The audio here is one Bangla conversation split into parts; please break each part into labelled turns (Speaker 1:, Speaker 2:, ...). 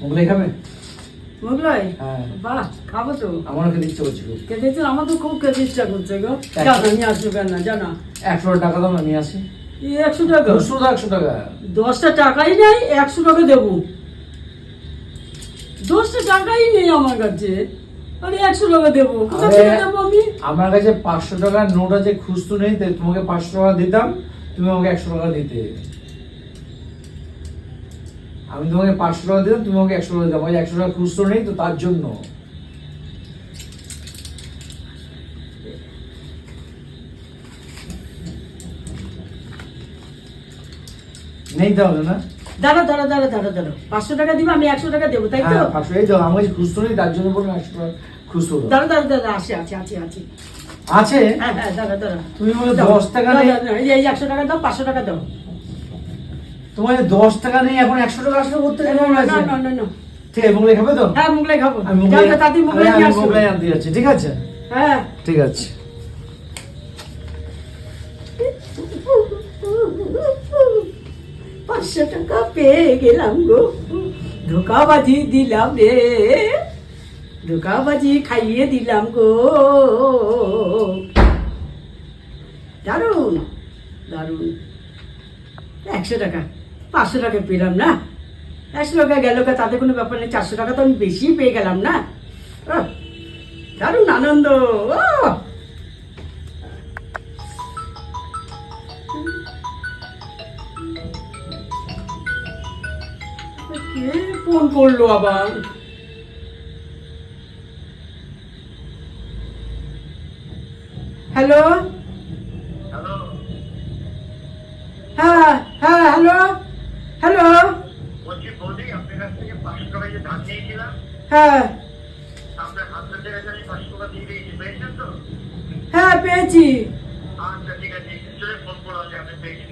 Speaker 1: মোগলাই খাবে
Speaker 2: মোগলাই
Speaker 1: হ্যাঁ।
Speaker 2: বাহ খাব তো।
Speaker 1: আমারও খেতে ইচ্ছে করছিল
Speaker 2: খেতে ইচ্ছে আমার তো খুব খেতে ইচ্ছা করছে গো? জানা নিয়ে আসব কেন? না জানা
Speaker 1: একশো টাকা দাম নিয়ে আসি।
Speaker 2: একশো টাকা?
Speaker 1: শুধু একশো টাকা।
Speaker 2: দশটা টাকাই নেই একশো টাকা দেবো। দশটা টাকাই নেই আমার কাছে। আরে একশো টাকা দেবো। কোথা থেকে দেবো আমি?
Speaker 1: আমার কাছে পাঁচশো টাকার নোট আছে খুচরো নেই তাই তোমাকে পাঁচশো টাকা দিতাম তুমি আমাকে একশো টাকা দিতে। আমি তোমাকে পাঁচশো টাকা দিতাম তুমি আমাকে একশো টাকা ওই একশো টাকা খুচরো নেই তো তার জন্য। নেই তাহলে না?
Speaker 2: দাঁড়া দাঁড়া দাঁড়া দাঁড়া দাঁড়া পাঁচশো টাকা দিব আমি একশো টাকা দেবো তাই তো?
Speaker 1: হ্যাঁ পাঁচশো এই তো আমার খুচরো নেই তার জন্য বললাম একশো টাকা খুচরো দাও।
Speaker 2: দাঁড়া দাঁড়া দাঁড়া আছে আছে আছে আছে
Speaker 1: আছে?
Speaker 2: হ্যাঁ হ্যাঁ দাঁড়া দাঁড়া
Speaker 1: তুমি বলে দশ টাকা
Speaker 2: দাও, দাও, দাও, এই একশো টাকা দাও পাঁচশো টাকা দাও।
Speaker 1: তোমার যে দশ টাকা নেই এখন একশো টাকা আসলে করতে কেমন
Speaker 2: না না না না।
Speaker 1: ঠিক আছে মোগলাই খাবে তো?
Speaker 2: হ্যাঁ মোগলাই খাব।
Speaker 1: আমি মোগলাই
Speaker 2: তাড়াতাড়ি মোগলাই নিয়ে
Speaker 1: আনতে যাচ্ছি ঠিক আছে?
Speaker 2: হ্যাঁ।
Speaker 1: ঠিক আছে।
Speaker 2: পাঁচশো টাকা পেয়ে গেলাম গো। ধোকাবাজি দিলাম রে। ধোকাবাজি খাইয়ে দিলাম গো। দারুণ দারুণ একশো টাকা। পাঁচশো টাকা পেলাম না। একশো টাকা গেল তাতে কোনো ব্যাপার নেই চারশো টাকা তো আমি বেশি পেয়ে গেলাম না। দারুণ আনন্দ আহ! কে ফোন করল আবার? হ্যালো? হ্যাঁ হ্যাঁ হ্যালো?
Speaker 3: তো?
Speaker 2: হ্যাঁ পেয়েছি।
Speaker 3: আচ্ছা ঠিক আছে চলে ফোন করো যে আপনি পেয়েছেন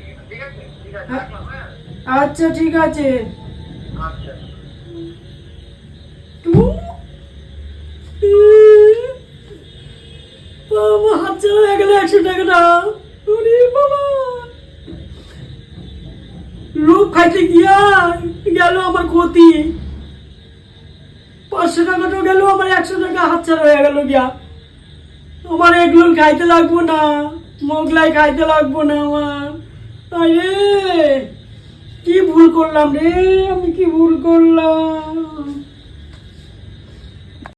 Speaker 2: খাইতে গিয়া গেল আমার ক্ষতি। পাঁচশো টাকা তো গেল, আমার একশো টাকা হাত ছাড়া হয়ে গেল গিয়া। আমার এগুলো খাইতে লাগবো না, মোগলাই খাইতে লাগবো না আমার। তাই রে, কি ভুল করলাম রে, আমি কি ভুল করলাম?